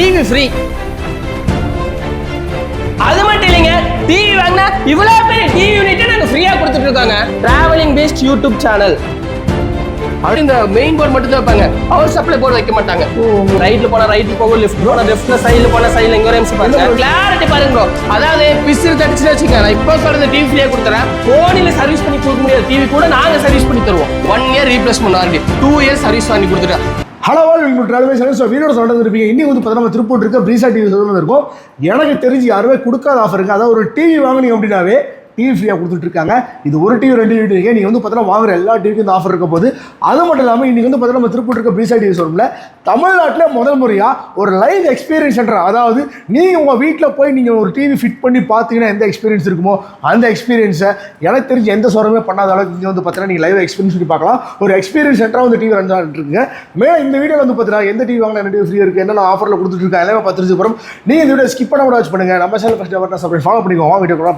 TV free அது மட்டும் இல்லைங்க டிவி வாங்கினா இவ்வளோ பெரிய டிவி யூனிட்டை நாங்கள் ஃப்ரீயாக கொடுத்துட்டு இருக்காங்க. டிராவலிங் பேஸ்ட் யூடியூப் சேனல் அப்படி இந்த மெயின் போர்டு மட்டும் தான் வைப்பாங்க. பவர் சப்ளை போர்டு வைக்க மாட்டாங்க. ரைட்ல போனா ரைட்ல போகும் லெஃப்ட் போனா லெஃப்ட்ல சைடுல போனா சைடுல எங்க ஒரு பாருங்க. கிளாரிட்டி பாருங்க. அதாவது பிசிறு தடிச்சுன்னு வச்சுக்கோங்க. நான் இப்போ சொல்றது டிவி ஃப்ரீயா கொடுத்துறேன். போனில சர்வீஸ் பண்ணி கொடுக்க முடியாது. டிவி கூட நாங்க சர்வீஸ் பண்ணி தருவோம். One year replacement warranty two years service வாங்கி கொடுத்துட்டேன். ஹலோ உங்களுக்கு டிராவல் சேனல் ஸோ வீடியோ சொல்லிட்டு இருப்பீங்க இன்றைக்கி வந்து பார்த்தா நம்ம திருப்பூர் இருக்க பிரீசா டிவி சொல்றது இருக்கும் எனக்கு தெரிஞ்சு யாருமே கொடுக்காத ஆஃபர் இருக்குது அதாவது ஒரு டிவி வாங்கினீங்க அப்படின்னாவே டிவி ஃப்ரீயாக கொடுத்துட்ருக்காங்க. இது ஒரு டிவி ரெண்டு டிவி இருக்கேன் நீங்கள் வந்து பார்த்தீங்கன்னா வாங்குற எல்லா டிவிக்கும் இந்த ஆஃபர் இருக்க போது அது மட்டும் இல்லாமல் இன்றைக்கி வந்து பார்த்தீங்கன்னா நம்ம திருப்பூர் இருக்க பிசா டிவி ஷோரூமில் தமிழ்நாட்டில் முதல் முறையாக ஒரு லைவ் எக்ஸ்பீரியன்ஸ் சென்டர் அதாவது நீங்கள் உங்கள் வீட்டில் போய் நீங்கள் ஒரு டிவி ஃபிட் பண்ணி பார்த்தீங்கன்னா எந்த எக்ஸ்பீரியன்ஸ் இருக்குமோ அந்த எக்ஸ்பீரியன்ஸை எனக்கு தெரிஞ்சு எந்த ஷோரூமே பண்ணாத அளவுக்கு இங்கே வந்து பார்த்தீங்கன்னா நீங்கள் லைவ் எக்ஸ்பீரியன்ஸ் பண்ணி பார்க்கலாம் ஒரு எக்ஸ்பீரியன்ஸ் சென்டராக வந்து டிவி ரன் இருக்குங்க மேலே இந்த வீடியோவில் வந்து பார்த்தீங்கன்னா எந்த டிவி வாங்கினா என்ன டிவி ஃப்ரீ இருக்குது என்னென்ன ஆஃபரில் கொடுத்துட்டு எல்லாமே பார்த்துருச்சு அப்புறம் நீங்கள் இந்த வீடியோ ஸ்கிப் பண்ண கூட வாட்ச் பண்ணுங்க. நம்ம channel first button subscribe follow பண்ணிக்கோங்க. வீடியோ கூட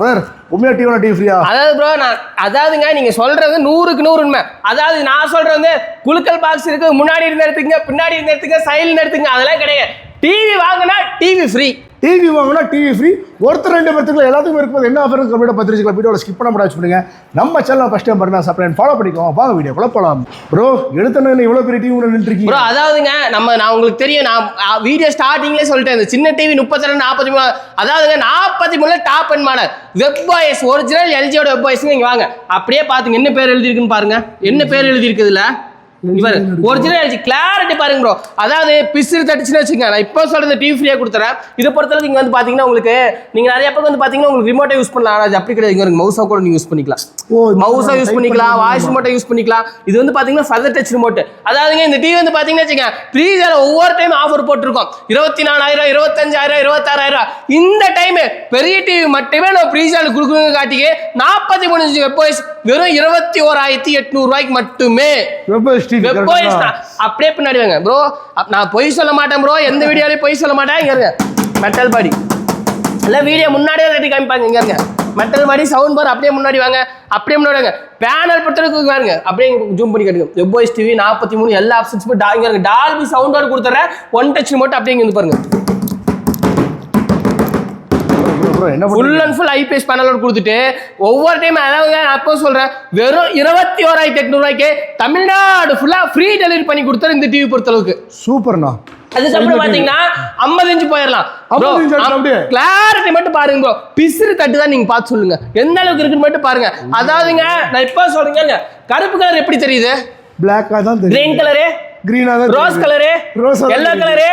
உண்மையாக டிவி டிவி ஃப்ரீயா? அதாவது ப்ரோ நான் அதாவதுங்க நீங்க சொல்றது நூறுக்கு நூறு உண்மை. அதாவது நான் சொல்றது வந்து குலுக்கல் பாக்ஸ் இருக்கு முன்னாடி இருந்த எடுத்துங்க பின்னாடி இருந்த எடுத்துங்க சைடுல எடுத்துங்க அதெல்லாம் கிடையாது. டிவி வாங்கினா டிவி ஃப்ரீ டிவி வாங்கினா டிவி ஃப்ரீ ஒருத்தர் ரெண்டு பேர்த்துக்குள்ள எல்லாத்துக்கும் இருக்கும்போது என்ன ஆஃபர் கம்ப்ளீட்டாக பத்திரிச்சிக்கலாம் வீடியோவில் ஸ்கிப் பண்ண முடியாது பண்ணுங்க நம்ம சேனல் ஃபஸ்ட் டைம் பாருங்க சப்ஸ்கிரைப் ஃபாலோ பண்ணிக்கோங்க. வாங்க வீடியோக்குள்ள போகலாம் ப்ரோ எடுத்தனே இவ்வளோ பெரிய டிவி நின்றுட்டு ப்ரோ அதாவதுங்க நம்ம நான் உங்களுக்கு தெரியும் நான் வீடியோ ஸ்டார்டிங்லேயே சொல்லிட்டேன். இந்த சின்ன டிவி முப்பத்தி ரெண்டு நாற்பத்தி மூணு அதாவதுங்க நாற்பத்தி மூணு top and model web boys original எல்ஜியோட web boys இங்கே வாங்க. அப்படியே பார்த்துங்க என்ன பேர் எழுதிருக்குன்னு பாருங்க. என்ன பேர் எழுதிருக்குதுல இவர் ஒரிஜினல் எல்ஜி கிளாரிட்டி பாருங்க ப்ரோ அதாவது பிசிறு தட்டுச்சுன்னு வச்சுக்கோங்க. நான் இப்போ சொல்றது டிவி ஃப்ரீயாக கொடுத்துறேன். இதை பொறுத்தளவுக்கு இங்கே வந்து பார்த்தீங்கன்னா உங்களுக்கு நீங்க நிறைய பக்கம் வந்து பார்த்தீங்கன்னா உங்களுக்கு ரிமோட்டை யூஸ் பண்ணலாம். ஆனா அது அப்படி கிடையாது. இங்கே மவுஸாக கூட நீங்க யூஸ் பண்ணிக்கலாம். ஓ, மவுஸாக யூஸ் பண்ணிக்கலாம். பண்ணி வாய்ஸ் ரிமோட்டை யூஸ் பண்ணிக்கலாம். இது வந்து பாத்தீங்கன்னா ஃபெதர் டச் ரிமோட் அதாவதுங்க இந்த டிவி வந்து பாத்தீங்கன்னா வச்சுங்க த்ரீ ஒவ்வொரு டைம் ஆஃபர் போட்டிருக்கோம். இருபத்தி நாலாயிரம் இருபத்தஞ்சாயிரம் இருபத்தாறாயிரம். இந்த டைம் பெரிய டிவி மட்டுமே நம்ம ப்ரீசால கொடுக்குறது காட்டிக்கு நாற்பத்தி மூணு வெப் வாய்ஸ் வெறும் இருபத்தி ஓராயிரத்தி எட்நூறு ரூபாய்க்கு மட்டுமே. வெப்பஸ் டிவி வெப் வாய்ஸ் அப்படியே பின்னாடி வாங்க ப்ரோ நான் பொய் சொல்ல மாட்டேன் ப்ரோ எந்த வீடியோலையும் பொய் சொல்ல மாட்டேன். இங்க இருங்க. மெட்டல் பாடி இல்ல வீடியோ முன்னாடியே ரெடி காமிப்பாங்க. இங்க இருங்க. மெட்டல் மாதிரி சவுண்ட் பார் அப்படியே முன்னாடி வாங்க. அப்படியே முன்னாடி வாங்க. பேனல் பொறுத்தளவுக்கு பாருங்க. அப்படியே ஜூம் பண்ணி கட்டுங்க வெப்வாய்ஸ் டிவி நாற்பத்தி மூணு எல்லா ஆப்ஷன்ஸுமே டா இங்க டால்பி சவுண்டோட கொடுத்துறேன். ஒன் டச் மட்டும் அப்படியே இங்க இருந்து பாருங்க. ப்ரோ என்ன ஃபுல் அண்ட் ஃபுல் ஐபிஎஸ் பேனலோட கொடுத்துட்டு ஒவ்வொரு டைம் அதாவது நான் அப்போ சொல்றேன் வெறும் இருபத்தி ஓராயிரத்தி எட்நூறுவாய்க்கு தமிழ்நாடு ஃபுல்லா ஃப்ரீ டெலிவரி பண்ணி கொடுத்தாரு இந்த டிவி பொறுத்தளவுக்கு. சூப்பர்ண்ணா. அதுக்கப்புறம் பாத்தீங்கன்னா ஐம்பது இன்ச்சு போயிடலாம் 50 inch ஆச்சு அப்படியே? கிளாரிட்டி மட்டும் பாருங்க ப்ரோ பிசிறு தட்டு தான் நீங்க பார்த்து சொல்லுங்க. எந்த அளவுக்கு இருக்குன்னு மட்டும் பாருங்க. அதாவதுங்க நான் இப்ப சொல்றேங்க கருப்பு கலர் எப்படி தெரியுது? பிளாக்காக தான் கிரீன் கலரு க்ரீனாக தான் ரோஸ். கலரு ஆ எல்லோ. கலரு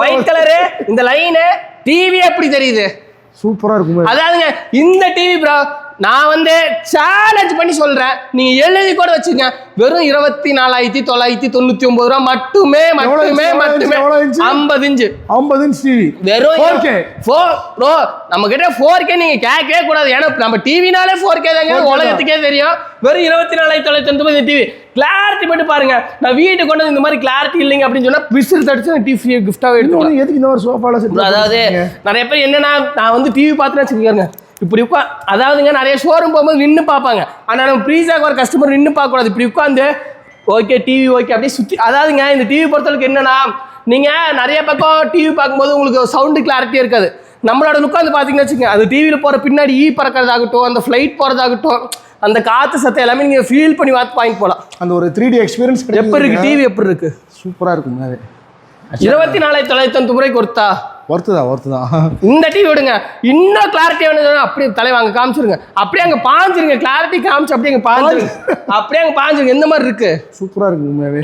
ஒயிட் கலரு இந்த லைனு டிவி எப்படி தெரியுது? சூப்பரா இருக்கும். அதாவதுங்க இந்த டிவி ப்ரோ நான் வந்து சேலஞ்ச் பண்ணி சொல்றேன். நீங்க எழுதி கூட வச்சுங்க வெறும் இருபத்தி நாலாயிரத்தி தொள்ளாயிரத்தி தொண்ணூத்தி ஒன்பது ரூபா மட்டுமே மட்டுமே மட்டுமே? ஐம்பது இன்ச்சு. ஐம்பது இன்ச் டிவி வெறும் 4K. ஃபோர் ப்ரோ நம்ம கிட்ட ஃபோர் கே நீங்க கேட்கவே கூடாது. ஏன்னா நம்ம டிவினாலே ஃபோர் கே தாங்க. 4K தான். உலகத்துக்கே தெரியும். வெறும் இருபத்தி நாலாயிரத்தி தொள்ளாயிரத்தி தொண்ணூத்தி டிவி கிளாரிட்டி மட்டும் பாருங்க. நான் வீட்டுக்கு கொண்டு வந்து இந்த மாதிரி கிளாரிட்டி இல்லைங்க அப்படின்னு சொன்னா பிசிறு தடிச்சு டிவி ஃப்ரீ கிஃப்டாவே எடுத்துக்கலாம் எதுக்கு இந்த மாதிரி சோஃபால அதாவது நிறைய பேர் என்னன்னா நான் வந்து டிவி பார்த்துன்னு வச்சுக்கோங்க இப்படி உட்கா அதாவதுங்க நிறைய ஷோரூம் போகும்போது நின்று பார்ப்பாங்க. ஆனால் நம்ம ப்ரீஸாக ஒரு கஸ்டமர் நின்று பார்க்கக்கூடாது. இப்படி உட்காந்து ஓகே டிவி ஓகே அப்படியே சுற்றி அதாவதுங்க இந்த டிவி பொறுத்தளவுக்கு என்னன்னா நீங்கள் நிறைய பக்கம் டிவி பார்க்கும்போது உங்களுக்கு சவுண்டு கிளாரிட்டியே இருக்காது. நம்மளோட உட்காந்து பார்த்தீங்கன்னு வச்சுக்கோங்க அது டிவியில் போகிற பின்னாடி ஈ பறக்கிறதாகட்டும் அந்த ஃப்ளைட் போகிறதாகட்டும் அந்த காற்று சத்தம் எல்லாமே நீங்கள் ஃபீல் பண்ணி பார்த்து வாங்கி போகலாம் அந்த ஒரு த்ரீ டி எக்ஸ்பீரியன்ஸ் எப்போ இருக்கு? டிவி எப்படி இருக்கு? சூப்பரா இருக்குங்க அது இருபத்தி நாலாயிரத்தி தொள்ளாயிரத்தி தொண்ணூறு ரூபாய்க்கு கொடுத்தா ஒர்த்து தான் ஒர்த்து தான் இந்த டிவி விடுங்க. இன்னும் கிளாரிட்டி வேணும் அப்படியே தலைவாங்க காமிச்சிருங்க. அப்படியே அங்க பாஞ்சிருங்க. கிளாரிட்டி காமிச்சு அப்படியே அங்க பாஞ்சிருங்க. அப்படியே அங்க பாஞ்சிருங்க. எந்த மாதிரி இருக்கு. சூப்பரா இருக்கு உண்மையாவே.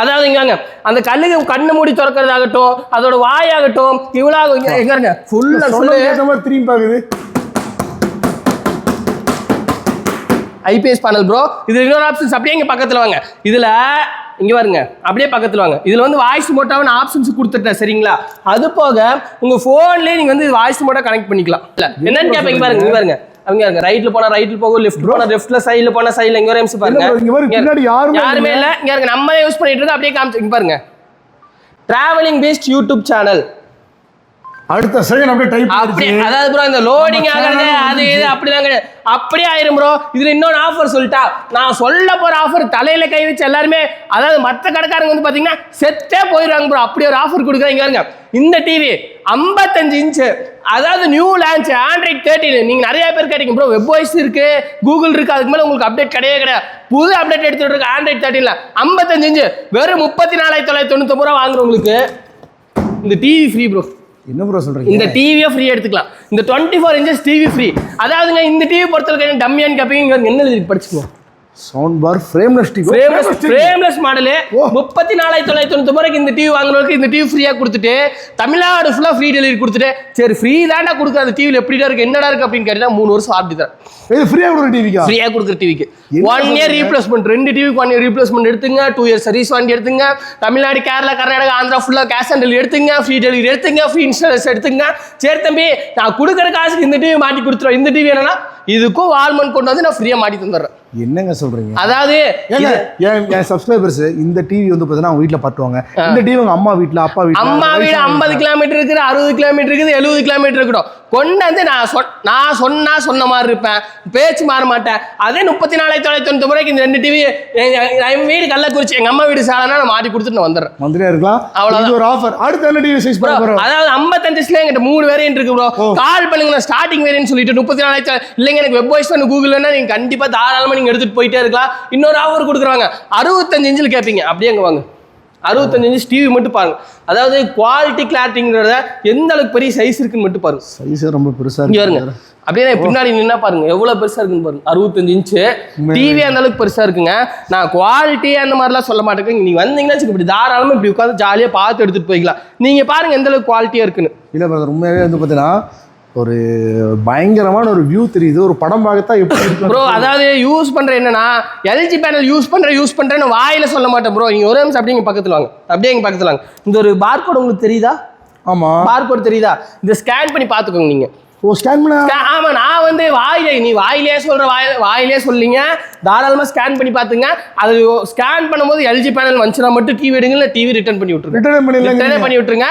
அதாவது இங்க அந்த கல்லுக்கு கண்ணு மூடி திறக்கிறதாகட்டும் அதோட வாயாகட்டும் இவ்வளவு இங்க எங்க இருங்க ஃபுல் அண்ட் ஃபுல்லு சொன்னதுக்கு ஏத்த மாதிரி திரும்பி பாக்குது. ஐபிஎஸ் பேனல் ப்ரோ இதுல இன்னொரு ஆப்ஷன்ஸ் அப்படியே இங்க பக்கத்துல வாங்க. இதுல இங்க பாருங்க. அப்படியே பக்கத்துல வாங்க. இதுல வந்து வாய்ஸ் மோட்டாவும் ஆப்ஷன்ஸ் கொடுத்துட்டேன் சரிங்களா? அது போக உங்க போன்லயே நீங்க வந்து வாய்ஸ் மோட்டா கனெக்ட் பண்ணிக்கலாம். இல்ல என்னன்னு கேப்பீங்க பாருங்க இங்க பாருங்க. அவங்க இருங்க ரைட்ல போனா ரைட்ல போகும் லெஃப்ட் போனா லெஃப்ட்ல சைடுல போனா சைடுல இங்க ஒரு நிமிஷம் பாருங்க. பின்னாடி யாருமே யாருமே இல்ல. இங்க இருங்க நம்ம யூஸ் பண்ணிட்டு இருக்கோம் அப்படியே காமிச்சு பாருங்க. டிராவலிங் பேஸ்ட் யூடியூப் சேனல் அடுத்த செகண்ட் அப்படியே டைப் அப்படியே அதாவது ப்ரோ இந்த லோடிங் ஆகிறது அது இது அப்படிலாம் கிடையாது. அப்படியே ஆயிரும் ப்ரோ இதுல இன்னொரு ஆஃபர் சொல்லிட்டா. நான் சொல்ல போற ஆஃபர் தலையில கை வச்சு எல்லாருமே அதாவது மற்ற கடைக்காரங்க வந்து பாத்தீங்கன்னா செத்தே போயிடுறாங்க ப்ரோ அப்படி ஒரு ஆஃபர் கொடுக்குறாங்க பாருங்க. இந்த டிவி 55 இன்ச்சு அதாவது நியூ லான்ச் ஆண்ட்ராய்ட் தேர்ட்டின் நீங்க நிறைய பேர் கேட்டீங்க ப்ரோ வெப் வாய்ஸ் இருக்கு கூகுள் இருக்கு அதுக்கு மேல உங்களுக்கு அப்டேட் கிடையவே கிடையாது. புது அப்டேட் எடுத்துட்டு இருக்கு ஆண்ட்ராய்ட் தேர்ட்டின்ல 55 இன்ச்சு வெறும் முப்பத்தி நாலாயிரத்தி தொள்ளாயிரத்தி தொண்ணூத்தி ரூபா வாங்குறவங்களுக்கு இந்த டிவி ஃப்ரீ ப்ரோ என்ன ப்ரோ சொல்கிறீங்க இந்த டிவியை ஃப்ரீ எடுத்துக்கலாம். இந்த twenty four inches TV free அதாவதுங்க இந்த டிவி பொறுத்தவரைக்கும் டம்மியான்னு கேட்பீங்க இங்கே என்ன எழுதி படிச்சுக்கோங்க sound bar frameless TV frameless frameless model. முப்பத்தி நாலாயிரத்தி தொள்ளாயிரத்தி தொண்ணூத்தி ரூபாய்க்கு இந்த டிவி வாங்குறவங்களுக்கு இந்த டிவி ஃப்ரீயாக கொடுத்துட்டு தமிழ்நாடு ஃபுல்லாக ஃப்ரீ டெலிவரி கொடுத்துட்டு சரி ஃப்ரீ தாண்டா கொடுக்குற அந்த டிவியில் எப்படிடா இருக்கு என்னடா இருக்கு அப்படின்னு கேட்டா மூணு வருஷம் ஆர்டி தரேன். இது ஃப்ரீயா கொடுக்குற டிவிக்கா ஃப்ரீயாக கொடுக்குற டிவிக்கு ஒன் இயர்? ரீப்ளேஸ்மெண்ட் ரெண்டு டிவிக்கு ஒன் இயர் ரீப்ளேஸ்மெண்ட் எடுத்துங்க டூ இயர் சர்வீஸ் வாங்கி எடுத்துங்க தமிழ்நாடு கேரளா கர்நாடகா ஆந்திரா ஃபுல்லாக கேஷ் ஆன் டெலிவரி எடுத்துங்க ஃப்ரீ டெலிவரி எடுத்துங்க ஃப்ரீ இன்சூரன்ஸ் எடுத்துங்க. சரி தம்பி நான் கொடுக்குற காசுக்கு இந்த டிவி மாட்டி கொடுத்துருவேன். இந்த டிவி என்னன்னா இதுக்கும் வால்மன் கொண்டு வந்து நான் ஃப்ரீயாக மாட்டி தந்துடுறேன். என்னங்க சொல்றீங்க? அதாவது என் சப்ஸ்கிரைபர்ஸ் இந்த டிவி வந்து பார்த்தீங்கன்னா அவங்க வீட்டில் பார்த்துவாங்க. இந்த டிவி உங்க அம்மா வீட்டில் அப்பா வீட்டில் அம்மா வீடு ஐம்பது கிலோமீட்டர் இருக்குது அறுபது கிலோமீட்டர் இருக்குது எழுபது கிலோமீட்டர் இருக்கட்டும். கொண்டு வந்து நான் சொன் நான் சொன்னா சொன்ன மாதிரி இருப்பேன். பேச்சு மாற மாட்டேன். அதே முப்பத்தி நாலாயிரத்தி தொள்ளாயிரத்தி தொண்ணூத்தி ரூபாய்க்கு இந்த ரெண்டு டிவி என் வீடு கள்ளக்குறிச்சி எங்க அம்மா வீடு சாலனா நான் மாட்டி கொடுத்துட்டு நான் வந்துடுறேன். மந்திரியா இருக்கலாம். இது ஒரு ஆஃபர் அடுத்து என்ன டிவி சைஸ் அதாவது ஐம்பத்தஞ்சுல எங்கிட்ட மூணு வேரியன்ட் இருக்கு ப்ரோ கால் பண்ணுங்க நான் ஸ்டார்டிங் வேரியன்ட் சொல்லிட்டு முப்பத்தி நாலாயிரத்தி இல்லைங்க எனக்கு வெப் வாய்ஸ் பண்ணு கூகுள் வேணா நீங்க கண்டிப்பா தாராளமா நீங்க எடுத்துட்டு போயிட்டே இருக்கலாம். இன்னொரு ஆஃபர் கொடுக்குறாங்க. அறுபத்தஞ்சு இன்ச்சில் கேட்பீங்க அப்படியே அங்க வாங்க. அறுபத்தஞ்சு இன்ச் டிவி மட்டும் பாருங்க. அதாவது குவாலிட்டி கிளாரிட்டிங்கிறத எந்த அளவுக்கு பெரிய சைஸ் இருக்குன்னு மட்டும் பாருங்க. சைஸ் ரொம்ப பெருசா இங்க பாருங்க. அப்படியே பின்னாடி நின்னா பாருங்க. எவ்வளவு பெருசா இருக்குன்னு பாருங்க. அறுபத்தஞ்சு இன்ச்சு டிவி அந்த அளவுக்கு பெருசா இருக்குங்க. நான் குவாலிட்டி அந்த மாதிரிலாம் சொல்ல மாட்டேங்க. நீங்க வந்தீங்கன்னா இப்படி தாராளமா இப்படி உட்காந்து ஜாலியா பார்த்து எடுத்துட்டு போய்க்கலாம். நீங்க பாருங்க எந்த அளவுக்கு குவாலிட்டியா இருக்குன்னு. இல்ல பிரதர் உண்மையாவே வந்து பார்த்தீங்கன்னா ஒரு பயங்கரமான ஒரு வியூ தெரியுது. ஒரு படம் பார்க்கத்தான் எப்படி ப்ரோ அதாவது யூஸ் பண்ற என்னன்னா எல்ஜி பேனல் யூஸ் பண்ற யூஸ் பண்றேன்னு வாயில சொல்ல மாட்டேன் ப்ரோ நீங்க ஒரே நிமிஷம் அப்படியே இங்க பக்கத்துல வாங்க. அப்படியே இங்க பக்கத்துல வாங்க. இந்த ஒரு பார்கோட் உங்களுக்கு தெரியுதா? ஆமா. பார்கோட் தெரியுதா? இதை ஸ்கேன் பண்ணி பார்த்துக்கோங்க நீங்க. ஓ ஸ்கேன் பண்ண? ஆமா நான் வந்து வாயிலே நீ வாயிலே சொல்ற வாயில வாயிலே சொல்லிங்க. தாராளமா ஸ்கேன் பண்ணி பாத்துங்க அது ஸ்கேன் பண்ணும்போது எல்ஜி பேனல் வந்துச்சுன்னா மட்டும் டிவி எடுங்க இல்ல டிவி ரிட்டர்ன் பண்ணி விட்டுருங்க. ரிட்டர்ன் பண்ணிடலாங்க ரிட்டர்னே பண்ணி விட்டுருங்க.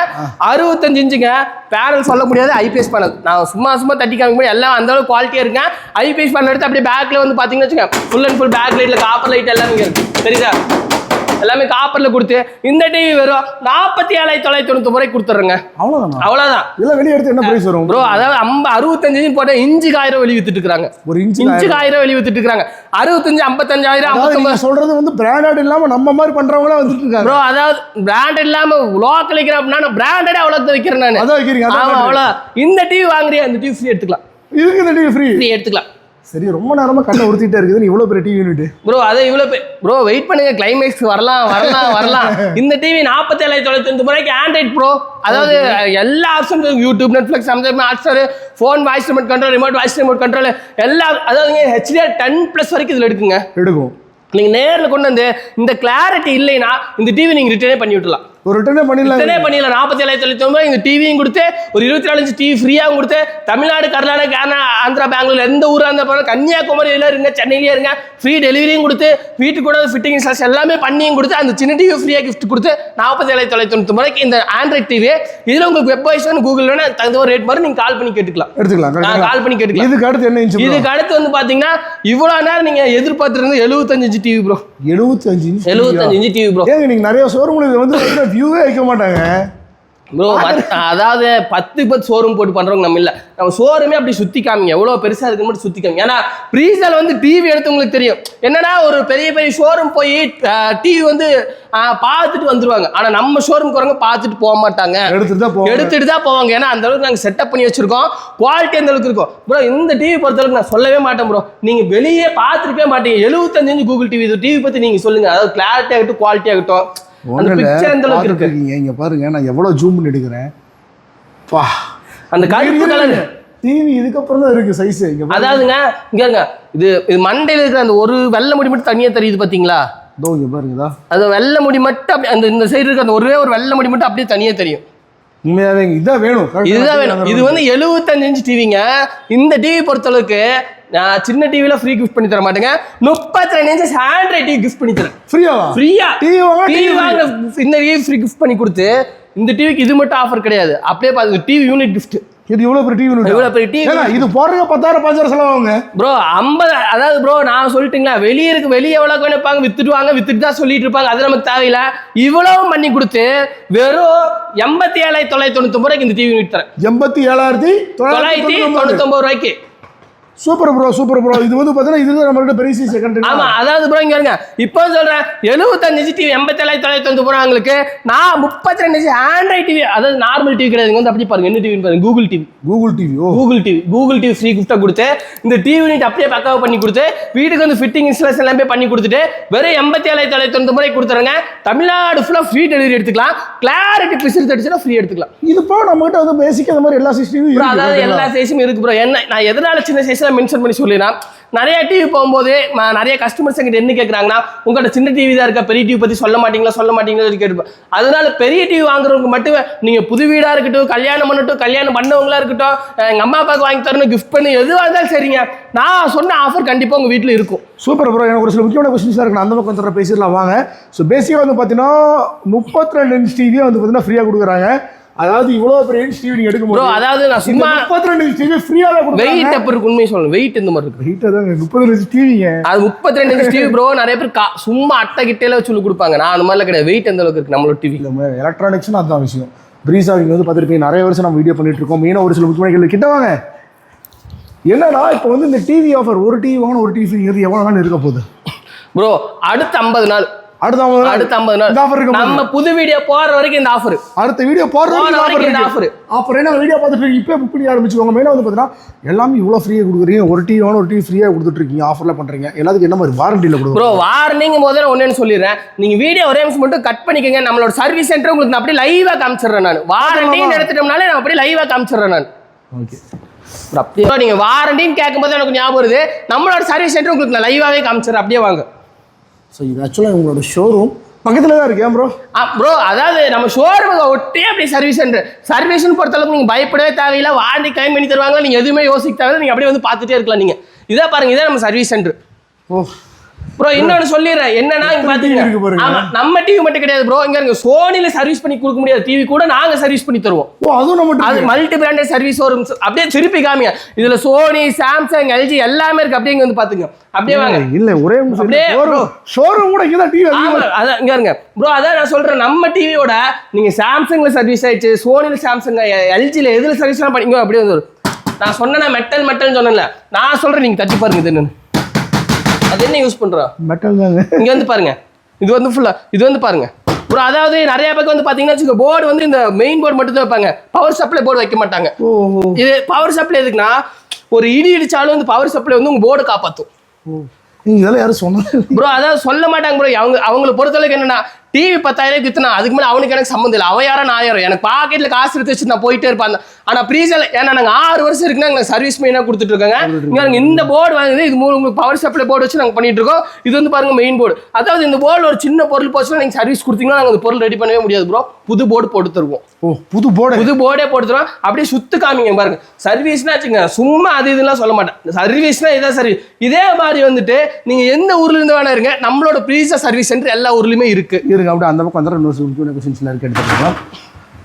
அறுபத்தஞ்சு இன்ச்சுங்க. பேனல் சொல்ல முடியாது ஐபிஎஸ் பேனல் நான் சும்மா சும்மா தட்டி காமிக்க முடியாது. எல்லாம் அந்த அளவுக்கு குவாலிட்டியா இருக்குங்க. ஐபிஎஸ் பேனல் எடுத்து அப்படியே பேக்ல வந்து பாத்தீங்கன்னு வச்சுக்கோங்க. ஃபுல் அண்ட் ஃபுல் பேக் லைட்ல காப்பர் லைட் எல்லாம் இருக்கு. தெரியுதா? எல்லாமே காப்பர்ல கொடுத்து இந்த டிவி வெறும் நாற்பத்தி ஏழாயிரத்தி தொள்ளாயிரத்தி தொண்ணூத்தி ரூபாய்க்கு கொடுத்துட்றேங்க. அவ்வளவுதானா? அவ்வளவுதான். இதெல்லாம் வெளியே எடுத்து என்ன பிரைஸ் வரும்? ப்ரோ அதாவது ஐம்ப அறுபத்தஞ்சு போட்ட இன்ச்சுக்கு ஆயிரம் வெளி வித்துட்டு இருக்காங்க ஒரு இன்ச்சு இன்ச்சுக்கு ஆயிரம். வெளி வித்துட்டு இருக்காங்க அறுபத்தஞ்சு ஐம்பத்தஞ்சாயிரம் நீங்க சொல்றது வந்து பிராண்டட் இல்லாம நம்ம மாதிரி பண்றவங்களா வந்துட்டு இருக்காங்க. ப்ரோ அதாவது பிராண்டட் இல்லாம லோக்கல் வைக்கிறேன் அப்படின்னா நான் பிராண்டடே அவ்வளோ வைக்கிறேன் நான். அதான் வைக்கிறீங்க அவ்வளோ இந்த டிவி வாங்குறியா? அந்த டிவி ஃப்ரீ எடுத்துக்கலாம். இதுக்கு இந்த டிவி ஃப்ரீ ஃப்ரீ எடுத்துக்கலாம். சரி ரொம்ப நேரமா கண்ணை உறுத்திட்டே இருக்குது. நீ இவ்வளவு பெரிய டிவி யூனிட் ப்ரோ அதை இவ்வளோ ப்ரோ வெயிட் பண்ணுங்க. கிளைமேக்ஸ் வரலாம் வரலாம் வரலாம். இந்த டிவி நாற்பத்தி ஏழாயிரத்தி தொள்ளாயிரத்தி ரூபாய்க்கு ஆண்ட்ராய்ட் ப்ரோ அதாவது எல்லா ஆப்ஷனும் YouTube Netflix Amazon Hotstar phone voice remote control remote voice remote control எல்லா அதாவது ஹெச்டிஆர் டென் ப்ளஸ் வரைக்கும் இதில் எடுக்குங்க. எடுக்கும். நீங்க நேர்ல கொண்டு வந்து இந்த கிளாரிட்டி இல்லைன்னா இந்த டிவி நீங்க ரிட்டர்னே பண்ணி விட்டுலாம் ஒரு ரிட்டர்னே பண்ணிடலாம் ரிட்டர்னே பண்ணிடலாம். நாற்பத்தி ஏழாயிரத்தி தொள்ளாயிரத்தி ஒன்பது இந்த டிவியும் கொடுத்து ஒரு இருபத்தி நாலு இன்ச்சு டிவி ஃப்ரீயாகவும் கொடுத்து தமிழ்நாடு கர்நாடகா ஆந்திரா பெங்களூர் எந்த ஊரா இருந்தா போதும் கன்னியாகுமரியில இருங்க சென்னையிலே இருங்க. ஃப்ரீ டெலிவரியும் கொடுத்து வீட்டுக்கு கூட ஃபிட்டிங் இன்ஸ்டால்ஸ் எல்லாமே பண்ணியும் கொடுத்து அந்த சின்ன டிவி ஃப்ரீயாக கிஃப்ட் கொடுத்து நாற்பத்தி ஏழாயிரத்தி தொள்ளாயிரத்தி தொண்ணூத்தி ரூபாய்க்கு இந்த ஆண்ட்ராய்ட் டிவி இதுல உங்களுக்கு வெப் வாய்ஸ் கூகுள் வேணா தகுந்த ஒரு ரேட் மாதிரி நீங்க கால் பண்ணி கேட்டுக்கலாம். எடுத்துக்கலாம் நான் கால் பண்ணி? கேட்டுக்கலாம். இதுக்கு அடுத்து என்ன இதுக்கு அடுத்து வந்து பாத்தீங்கன்னா இவ்வளவு நேரம் நீங்க எதிர்பார்த்திருந்த எழுபத்தஞ்சு டிவி ப்ரோ எழுபத்தஞ்சு இன்ச்சு டிவி ப்ரோ ஏங்க நீங்க நிறைய ஷோரூம்ல வந்து வியூவே வைக்க மாட்டாங்க. ப்ரோ அதாவது பத்து பத்து ஷோரூம் போட்டு பண்றவங்க நம்ம இல்ல. நம்ம ஷோரூமே அப்படி சுத்தி காமிங்க. எவ்வளவு பெருசா இருக்கு மட்டும் சுத்தி காமிங்க. ஏன்னா ப்ரீசல் வந்து டிவி எடுத்து உங்களுக்கு தெரியும். என்னன்னா ஒரு பெரிய பெரிய ஷோரூம் போய் டிவி வந்து பார்த்துட்டு வந்துருவாங்க. ஆனா நம்ம ஷோரூம் வரவங்க பார்த்துட்டு போக மாட்டாங்க. எடுத்துட்டு தான் போவாங்க. எடுத்துட்டு தான் போவாங்க. ஏன்னா அந்த அளவுக்கு நாங்கள் செட்டப் பண்ணி வச்சிருக்கோம். குவாலிட்டி அந்த அளவுக்கு இருக்கும் ப்ரோ இந்த டிவி பொறுத்தளவுக்கு நான் சொல்லவே மாட்டேன் ப்ரோ நீங்க வெளியே பார்த்துருக்கவே மாட்டீங்க. எழுபத்தஞ்சு கூகுள் டிவி டிவி பத்தி நீங்க சொல்லுங்க. அதாவது கிளாரிட்டி ஆகட்டும் குவாலிட்டி ஆகட்டும். அந்த பிக்சர் அந்த அளவுக்கு இருக்கு? இங்க பாருங்க நான் எவ்வளவு ஜூம் பண்ணி எடுக்கிறேன். பா. அந்த கருப்பு கலர் டிவி இதுக்கப்புறம் தான் இருக்கு சைஸ் இங்க. அதாவதுங்க இங்க இருங்க. இது இது மண்டையில இருக்கிற அந்த ஒரு வெள்ளை முடி மட்டும் தனியா தெரியுது பாத்தீங்களா? இதோ இங்க பாருங்கதா அது வெள்ளை முடி மட்டும் அந்த இந்த சைடு இருக்க அந்த ஒரே ஒரு வெள்ளை முடி மட்டும் அப்படியே தனியா தெரியும். உண்மையாவே இங்க இதான் வேணும் இதுதான் வேணும். இது வந்து எழுபத்தஞ்சு இன்ச் டிவிங்க இந்த டிவி பொறுத்தளவுக்கு நான் சின்ன டிவில ஃப்ரீ கிஃப்ட் பண்ணி தர மாட்டேங்க. முப்பத்தி ரெண்டு இன்ச்சஸ் ஆண்ட்ராய்ட் டிவி கிஃப்ட் பண்ணி தரேன். ஃப்ரீயாவா ஃப்ரீயா டிவி டிவி வாங்க இந்த டிவி ஃப்ரீ கிஃப்ட் பண்ணி கொடுத்து இந்த டிவிக்கு இது மட்டும் ஆஃபர் கிடையாது. அப்படியே பாருங்க டிவி யூனிட் gift. இது இவ்வளவு பெரிய டிவி இவ்வளவு பெரிய டிவி இது போடுறதுக்கு பத்தாயிரம் பஞ்சாயிரம் செலவாகுங்க. ப்ரோ ஐம்பது அதாவது ப்ரோ நான் சொல்லிட்டுங்களா? வெளியே இருக்கு வெளியே எவ்வளோ நினைப்பாங்க வித்துட்டு வாங்க வித்துட்டு தான் சொல்லிட்டு இருப்பாங்க. அது நமக்கு தேவையில்ல. இவ்வளவு பண்ணி கொடுத்து வெறும் எண்பத்தி ஏழாயிரத்தி தொள்ளாயிரத்தி தொண்ணூத்தி ரூபாய்க்கு இந்த டிவி தரேன். எண்பத்தி ஏழாயிரத்தி தொள்ளாயிரத்தி தொண்ணூத்தொம்பது ரூபாய்க்கு. சூப்பர் ப்ரோ சூப்பர் ப்ரோ இது வந்து பார்த்தீங்கன்னா இது நம்மகிட்ட பெரிய சைஸ் செகண்ட் ஆமா அதாவது ப்ரோ இங்க இருங்க. இப்போ சொல்றேன் எழுபத்தஞ்சு டிவி எண்பத்தி ஏழாயிரத்தி தொள்ளாயிரத்தி தொண்ணூத்தி போறாங்களுக்கு நான் முப்பத்தி ரெண்டு ஆண்ட்ராய்ட் டிவி அதாவது நார்மல் டிவி கிடையாது. வந்து அப்படி பாருங்க என்ன டிவி பாருங்க Google TV Google TV Google TV Google TV free கிஃப்ட்டாக கொடுத்து இந்த டிவி யூனிட் அப்படியே பக்காவாக பண்ணி கொடுத்து வீட்டுக்கு வந்து ஃபிட்டிங் இன்ஸ்டாலேஷன் எல்லாமே பண்ணி கொடுத்துட்டு வெறும் எண்பத்தி ஏழாயிரத்தி தொள்ளாயிரத்தி தொண்ணூறு முறை கொடுத்துருங்க தமிழ்நாடு ஃபுல்லாக ஃப்ரீ டெலிவரி எடுத்துக்கலாம். கிளாரிட்டி பிசிறு தடிச்சுன்னா ஃப்ரீ எடுத்துக்கலாம். இது போ நம்மகிட்ட வந்து பேசிக் அந்த மாதிரி எல்லா சைஸ் டிவி ப்ரோ அதாவது எல்லா சைஸும் இருக்கு ப்ரோ என்ன நான் எதனால சின்ன சைஸ்ல மென்ஷன் பண்ணி சொல்லிடுறேன். நிறைய டிவி போகும்போது நான் நிறைய கஸ்டமர்ஸ் எங்கிட்ட என்ன கேட்குறாங்கன்னா உங்கள்கிட்ட சின்ன டிவி தான் இருக்கா? பெரிய டிவி பற்றி சொல்ல மாட்டீங்களா? சொல்ல மாட்டீங்களா? கேட்டுப்பேன். அதனால பெரிய டிவி வாங்குறவங்க மட்டும் நீங்கள் புது வீடாக இருக்கட்டும் கல்யாணம் பண்ணட்டும் கல்யாணம் பண்ணவங்களா இருக்கட்டும் எங்கள் அம்மா அப்பாவுக்கு வாங்கி தரணும் கிஃப்ட் பண்ணி எதுவாக இருந்தாலும் சரிங்க. நான் சொன்ன ஆஃபர் கண்டிப்பாக உங்கள் வீட்டில் இருக்கும். சூப்பர் ப்ரோ எனக்கு ஒரு சில முக்கியமான கொஸ்டின்ஸ் இருக்கு. அந்த பக்கம் தர பேசிடலாம். வாங்க. ஸோ பேசிக்காக வந்து பார்த்தீங்கன்னா முப்பத்தி ரெண்டு இன்ச் டிவியே வந்து பார்த்தீங்கன்னா ஃப்ரீயாக கொடுக்குறாங்க. அதாவது இவ்வளோ பெரிய டிவி ப்ரோ எடுக்கும்போது அதாவது நான் சும்மா முப்பத்தி ரெண்டு டிவி ஃப்ரீயாகவே வெயிட் கொடுக்குறாங்க. எப்படி இருக்கு உண்மையை சொல்லணும். வெயிட் இந்த மாதிரி இருக்கு? வெயிட்டாக தாங்க முப்பது இன்ச் டிவிங்க அது முப்பத்தி ரெண்டு டிவி ப்ரோ நிறைய பேர் சும்மா அட்டை கிட்டையில சொல்லி கொடுப்பாங்க. நான் அந்த மாதிரிலாம் கிடையாது. வெயிட் எந்த அளவுக்கு இருக்கு நம்மளோட டிவி இல்லை எலக்ட்ரானிக்ஸ்னு அதுதான் விஷயம். ப்ரீஸா இங்கே வந்து பார்த்துருப்பீங்க. நிறைய வருஷம் நம்ம வீடியோ பண்ணிட்டு இருக்கோம். மெயினாக ஒரு சில முக்கியமான கேள்வி. கிட்ட வாங்க. என்னடா இப்போ வந்து இந்த டிவி ஆஃபர் ஒரு டிவி வாங்கணும் ஒரு டிவி எவ்வளோ நாள் இருக்க போகுது? ப்ரோ அடுத்த ஐம்பது நாள். அடுத்த அடுத்த ஐம்பது நாள். ஆஃபர் இருக்க. நம்ம புது வீடியோ போற வரைக்கும் இந்த ஆஃபர் அடுத்த வீடியோ போன வரைக்கும் இந்த ஆஃபர் அப்புறம் என்ன வீடியோ பார்த்துட்டு இப்போ புக் பண்ணி ஆரம்பிச்சுக்கோங்க மெயினாக வந்து பார்த்தீங்கன்னா எல்லாமே இவ்வளோ ஃப்ரீயாக கொடுக்குறீங்க. ஒரு டிவி வாங்கணும் ஒரு டிவி ஃப்ரீயாக கொடுத்துட்டு இருக்கீங்க. ஆஃபரில் பண்ணுறீங்க எல்லாத்துக்கும் என்ன மாதிரி வாரண்டியில் கொடுக்குறோம் ப்ரோ வார்னிங் முதல்ல ஒன்னு சொல்லிடுறேன். நீங்க வீடியோ ஒரே நிமிஷம் மட்டும் கட் பண்ணிக்கங்க. நம்மளோட சர்வீஸ் சென்டர் உங்களுக்கு நான் அப்படியே லைவா காமிச்சிடுறேன் நான். வாரண்டி எடுத்துட்டோம்னாலே நான் அப்படியே லைவா காமிச்சிடுறேன் நான். ஓகே அப்படியே நீங்க வாரண்டின்னு கேட்கும்போது எனக்கு ஞாபகம் வருது. நம்மளோட சர்வீஸ் சென்டர் உங்களுக்கு நான் லைவாவே காமிச்சிடுறேன். அப்படியே வாங்க. ஸோ இது ஆக்சுவலாக உங்களோட ஷோரூம் பக்கத்தில் தான் இருக்கேன் ப்ரோ ப்ரோ அதாவது நம்ம ஷோரூம் ஒட்டே அப்படி சர்வீஸ் சென்டர் சர்வீஸ்னு பொறுத்தளவுக்கு நீங்க பயப்படவே தேவையில்லை. வாரண்டி கைம் பண்ணி தருவாங்க நீங்க எதுவுமே யோசிக்க தேவையில்லை. நீங்க அப்படியே வந்து பார்த்துட்டே இருக்கலாம் நீங்க. இதே பாருங்க இதே நம்ம சர்வீஸ் சென்டர் ஓ. ப்ரோ இன்னொன்னு சொல்லிடுறேன். என்னன்னா இங்க இருக்கு. ஆமா நம்ம டிவி மட்டும் கிடையாது ப்ரோ இங்க இருங்க சோனில சர்வீஸ் பண்ணி கொடுக்க முடியாது டிவி கூட நாங்க சர்வீஸ் பண்ணி தருவோம். ஓ அதுவும் நம்ம அது மல்டி பிராண்டட் சர்வீஸ் வரும். அப்படியே திருப்பி காமிங்க. இதுல சோனி சாம்சங் எல்ஜி எல்லாமே இருக்கு. அப்படியே இங்க வந்து பாத்துங்க. அப்படியே வாங்க. இல்லை ஒரே அப்படியே ஷோரூம் கூட இங்கே தான் டிவி அதான் இங்க இருங்க ப்ரோ அதான் நான் சொல்றேன். நம்ம டிவியோட நீங்க சாம்சங்ல சர்வீஸ் ஆயிடுச்சு சோனில சாம்சங் எல்ஜில எதுல சர்வீஸ் எல்லாம் பண்ணீங்க அப்படியே வந்து. நான் சொன்னேன் மெட்டல் மெட்டல் சொன்னேன்ல. நான் சொல்றேன் நீங்க தட்டி பாருங்க இது என்னன்னு. அது என்ன யூஸ் பண்றோம் மெட்டல் தாங்க இங்க வந்து பாருங்க. இது வந்து ஃபுல்லா இது வந்து பாருங்க. ப்ரோ அதாவது நிறைய பக்கம் வந்து பாத்தீங்கன்னா போர்டு வந்து இந்த மெயின் போர்டு மட்டும் தான் வைப்பாங்க. பவர் சப்ளை போர்டு வைக்க மாட்டாங்க. இது பவர் சப்ளை எதுக்குன்னா ஒரு இடி இடிச்சாலும் இந்த பவர் சப்ளை வந்து உங்க போர்டு நீங்கள் இதெல்லாம் யாரும் சொன்னது ப்ரோ அதாவது சொல்ல மாட்டாங்க ப்ரோ அவங்க அவங்கள பொறுத்தளவுக்கு என்னன்னா டிவி பத்தாயிரம் வித்துனா அதுக்கு மேலே அவனுக்கு எனக்கு சம்மந்தம் இல்லை. அவன் யாரோ நான் யாரோ. எனக்கு பாக்கெட்ல காசு எடுத்து வச்சு நான் போயிட்டே இருப்பான். ஆனா ப்ரீசல் ஏன்னா நாங்க ஆறு வருஷம் இருக்குன்னா எங்களுக்கு சர்வீஸ் மெயினாக கொடுத்துட்டு இருக்காங்க. இங்க பாருங்க, இந்த போர்டு வாங்குது இது மூணு உங்களுக்கு பவர் சப்ளை போர்டு வச்சு நாங்க பண்ணிட்டு இருக்கோம். இது வந்து பாருங்க மெயின் போர்டு அதாவது இந்த போர்டு ஒரு சின்ன பொருள் போச்சுன்னா நீங்க சர்வீஸ் கொடுத்தீங்கன்னா நாங்க அந்த பொருள் ரெடி பண்ணவே முடியாது ப்ரோ புது போர்டு போட்டு தருவோம் ஓ புது போர்டு புது போர்டே போட்டு தருவோம் அப்படியே சுத்து காமிங்க பாருங்க. சர்வீஸ்னா வச்சுங்க சும்மா அது இதுலாம் சொல்ல மாட்டேன். சர்வீஸ்னா இதான் சர்வீஸ் இதே மாதிரி வந்துட்டு நீங்க எந்த ஊர்ல இருந்து வேணா இருங்க. நம்மளோட ப்ரீசா சர்வீஸ் சென்டர் எல்லா ஊர்லயுமே இருக்கு. இருங்க அப்படியே அந்த பக்கம் வந்துடுற இன்னொரு முக்கியமான கொஸ்டின்ஸ்லாம் இருக்கு எடுத்துக்கலாம்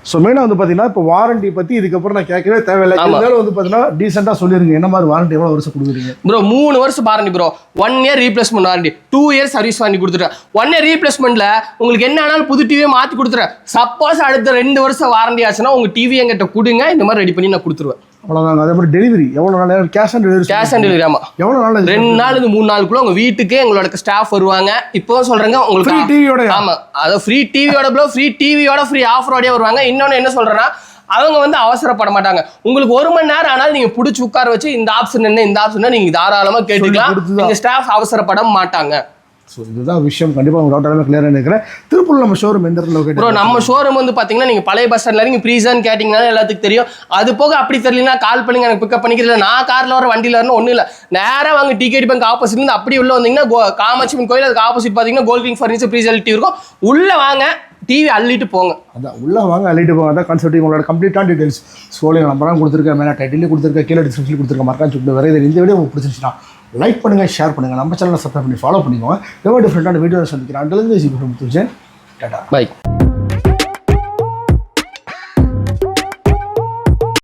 ஸோ மெயினாக வந்து பார்த்தீங்கன்னா இப்போ வாரண்டி பற்றி இதுக்கப்புறம் நான் கேட்கவே தேவையில்லை. இருந்தாலும் வந்து பார்த்தீங்கன்னா டீசெண்டாக சொல்லிருங்க. என்ன மாதிரி வாரண்டி எவ்வளோ வருஷம் கொடுக்குறீங்க? ப்ரோ மூணு வருஷம் warranty bro one year replacement warranty two years service warranty கொடுத்துட்டேன். ஒன் இயர் ரீப்ளேஸ்மெண்ட்ல உங்களுக்கு என்ன ஆனாலும் புது டிவியை மாற்றி கொடுத்துறேன். சப்போஸ் அடுத்த ரெண்டு வருஷம் வாரண்டி ஆச்சுன்னா உங்க டிவி எங்கிட்ட கொடுங்க. இந்த மாதிரி ரெடி பண்ணி நான் கொடுத்துருவேன். அவ்வளோதாங்க அதே மாதிரி டெலிவரி எவ்வளோ நாள்? Cash on delivery cash on delivery ஆமா. எவ்வளோ நாள்? ரெண்டு நாள் இது மூணு நாளுக்குள்ள உங்க வீட்டுக்கே எங்களோட ஸ்டாஃப் வருவாங்க. இப்போ சொல்றேங்க ஃப்ரீ உங்களுக்கு டிவியோட ஆமா. அதாவது ஃப்ரீ டிவியோட ப்ளோ ஃப்ரீ டிவியோட ஃப்ரீ ஆஃபரோடய வருவாங்க. இன்னொன்று என்ன சொல்றேன்னா அவங்க வந்து அவசரப்பட மாட்டாங்க. உங்களுக்கு ஒரு மணி நேரம் ஆனாலும் நீங்க பிடிச்சி உட்கார வச்சு இந்த ஆப்ஷன் என்ன இந்த ஆப்ஷன் நீங்க தாராளமா கேட்டுக்கலாம். எங்க ஸ்டாஃப் அவசரப்பட மாட்டாங்க. ஸோ இதுதான் விஷயம். கண்டிப்பாக உங்கள் டவுட் எல்லாமே கிளியராக நினைக்கிறேன். திருப்பூர் நம்ம ஷோரூம் எந்த இடத்துல ப்ரோ நம்ம ஷோரூம் வந்து பாத்தீங்கன்னா நீங்க பழைய பஸ் ஸ்டாண்ட்ல நீங்க ப்ரீசன் கேட்டிங்கனால எல்லாத்துக்கும் தெரியும். அது போக அப்படி தெரியலனா கால் பண்ணுங்க எனக்கு பிக்கப் பண்ணிக்கிறதுல நான் கார்ல வர வண்டியில வரணும் ஒன்றும் இல்லை. நேரா வாங்க டிக்கெட் பேங்க் ஆப்போசிட்ல இருந்து அப்படி உள்ள வந்தீங்கன்னா கோ- காமாட்சி கோயில் அதுக்கு ஆப்போசிட் பாத்தீங்கன்னா கோல்ட் கிங் ஃபர்னிச்சர் ப்ரீசல் டிவி இருக்கும். உள்ள வாங்க டிவி அள்ளிட்டு போங்க. அதான் உள்ள வாங்க அள்ளிட்டு போங்க. அதான் கான்செப்ட் உங்களோட கம்ப்ளீட்டான டீடைல்ஸ் சோழிய நம்பராக கொடுத்துருக்கேன். மேலே டைட்டிலே கொடுத்துருக்கேன். கீழே டிஸ்கிரிப்ஷன் கொடுத்துருக்கேன். மறக்காம சொல்லிட்டு வேறு இந்த வீடியோ உங்களுக்கு பிடிச்சிருச்சுன்னா லைக் பண்ணுங்கள் ஷேர் பண்ணுங்கள் நம்ம சேனலை சப்ஸ்கிரைப் பண்ணி ஃபாலோ பண்ணிக்கோங்க. எவ்வளோ டிஃப்ரெண்ட்டான வீடியோ சந்திக்கிறேன். அண்டிலிருந்து டாடா. பை